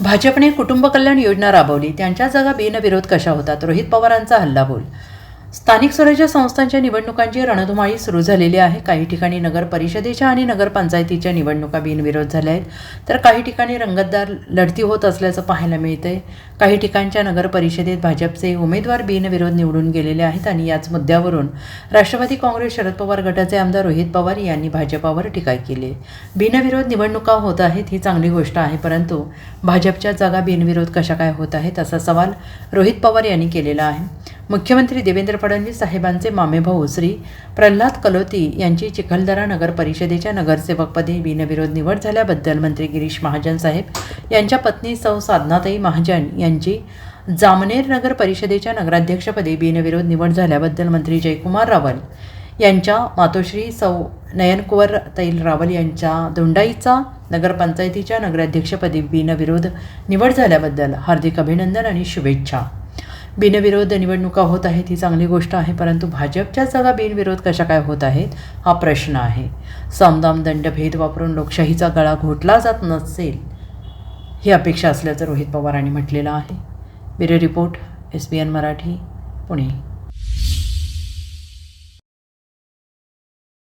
भाजपने कुटुंब कल्याण योजना राबवली. त्यांच्या जागा बिनविरोध कशा होतात? रोहित पवारांचा हल्लाबोल स्थानिक स्वराज्य संस्थांच्या निवडणुकांची रणधुमाळी सुरू झालेली आहे. काही ठिकाणी नगर परिषदेच्या आणि नगरपंचायतीच्या निवडणुका बिनविरोध झाल्या आहेत. तर काही ठिकाणी रंगतदार लढती होत असल्याचं पाहायला मिळतंय. काही ठिकाणच्या नगर परिषदेत भाजपचे उमेदवार बिनविरोध निवडून गेलेले आहेत आणि याच मुद्द्यावरून राष्ट्रवादी काँग्रेस शरद पवार गटाचे आमदार रोहित पवार यांनी भाजपावर टीका केली. बिनविरोध निवडणुका होत आहेत ही चांगली गोष्ट आहे परंतु भाजपच्या जागा बिनविरोध कशा काय होत आहेत असा सवाल रोहित पवार यांनी केलेला आहे. मुख्यमंत्री देवेंद्र फडणवीस साहेबांचे मामेभाऊ श्री प्रल्हाद कलोती यांची चिखलदरा नगर परिषदेच्या नगरसेवकपदी बिनविरोध निवड झाल्याबद्दल मंत्री गिरीश महाजन साहेब यांच्या पत्नी सौ साधनाताई महाजन यांची जामनेर नगर परिषदेच्या नगराध्यक्षपदी बिनविरोध निवड झाल्याबद्दल मंत्री जयकुमार रावल यांच्या मातोश्री सौ नयनकुवर तैल रावल यांच्या दोंडाईचा नगरपंचायतीच्या नगराध्यक्षपदी बिनविरोध निवड झाल्याबद्दल हार्दिक अभिनंदन आणि शुभेच्छा. बिनविरोध निवडणुका होत आहेत ही चांगली गोष्ट आहे. परंतु भाजपच्या जागा बिनविरोध कशा काय होत आहेत हा प्रश्न आहे. समदाम दंडभेद वापरून लोकशाहीचा गळा घोटला जात नसेल ही अपेक्षा असल्याचं रोहित पवारांनी म्हटलेलं आहे. Bureau report S B N Marathi Pune.